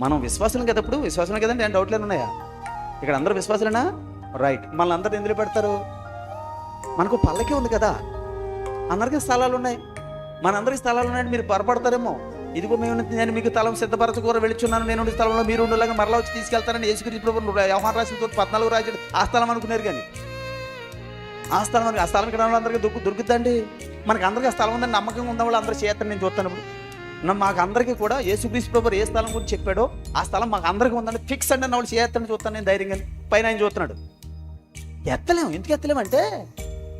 మనం విశ్వాసం కదా ఇప్పుడు విశ్వాసం కదండి ఏం డౌట్లేని ఉన్నాయా? ఇక్కడ అందరూ విశ్వాసులేనా? రైట్ మనల్ని అందరు ఎందులో పెడతారు? మనకు పల్లకి ఉంది కదా. అందరికీ స్థలాలు ఉన్నాయి. మనందరి స్థలాలు ఉన్నాయని మీరు పొరపడతారేమో. ఇదిగో మేము నేను మీకు తలం సిద్ధపరచకూర వెళ్ళుచున్నాను. నేను ఉండే స్థలంలో మీరు ఉండలాగా మరలా వచ్చి తీసుకెళ్తానని యేసుక్రీస్తు ఇప్పుడు వ్యవహార రాసిన పద్నాలుగు రాజు ఆ స్థలం అనుకున్నారు కానీ. ఆ స్థలం ఆ స్థలం ఇక్కడ అందరికీ దొరుకు దొరుకుతుందండి. మనకి అందరికీ ఆ స్థలం ఉందని నమ్మకంగా ఉన్న వాళ్ళు అందరూ చేస్తారు నేను చూస్తాను ఇప్పుడు. మాకు అందరికీ కూడా యేసుక్రీస్తు ప్రభు ఏ స్థలం గురించి చెప్పాడో ఆ స్థలం మాకు అందరికీ ఉందండి ఫిక్స్ అండి అన్న వాళ్ళు చేస్తాను చూస్తాను నేను ధైర్యంగా. పైన ఆయన చూస్తున్నాడు. ఎత్తలేము. ఎందుకు ఎత్తలేమంటే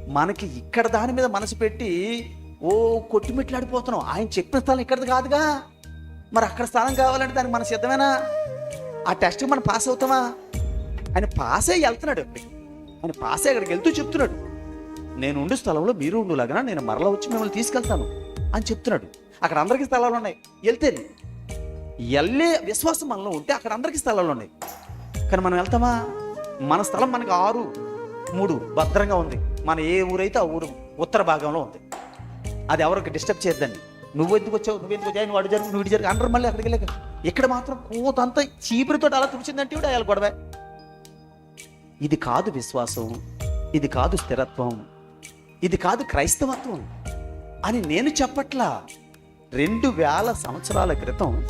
మనకి ఇక్కడ దాని మీద మనసు పెట్టి ఓ కొట్టుమిట్లాడిపోతున్నాం. ఆయన చెప్పిన స్థలం ఇక్కడది కాదుగా. మరి అక్కడ స్థలం కావాలంటే దానికి మన సిద్ధమేనా? ఆ టెస్ట్కి మనం పాస్ అవుతామా? ఆయన పాస్ అయ్యి వెళ్తున్నాడు. ఆయన పాస్ అయ్యి అక్కడికి వెళ్తూ చెప్తున్నాడు. నేను ఉండే స్థలంలో మీరు ఉండులాగా నేను మరలా వచ్చి మిమ్మల్ని తీసుకెళ్తాను. అని చెప్తున్నాడు. అక్కడ అందరికీ స్థలాలు ఉన్నాయి. వెళ్తే వెళ్ళే విశ్వాసం మనలో ఉంటే అక్కడ అందరికీ స్థలాలు ఉన్నాయి. కానీ మనం వెళ్తామా? మన స్థలం మనకి ఆరు మూడు భద్రంగా ఉంది. మన ఏ ఊరైతే ఆ ఊరు ఉత్తర భాగంలో ఉంది. అది ఎవరికి డిస్టర్బ్ చేయొద్దండి. నువ్వు ఎందుకు వచ్చావు? నువ్వు ఎందుకు వచ్చావు? నువ్వు జరుగు నువ్వు జరుగు. అందరూ మళ్ళీ అక్కడికి వెళ్ళాక ఇక్కడ మాత్రం కోతంతా చీపురితో అలా తుడిచిందంటే కూడా అయ్యాలి గొడవ. ఇది కాదు విశ్వాసం. ఇది కాదు స్థిరత్వం. ఇది కాదు క్రైస్తవత్వం. అని నేను చెప్పట్లా. రెండు వేల సంవత్సరాల క్రితం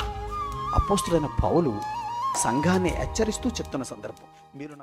అపోస్తుడైన పౌలు సంఘాన్ని హెచ్చరిస్తూ చెప్తున్న సందర్భం. మీరు నా-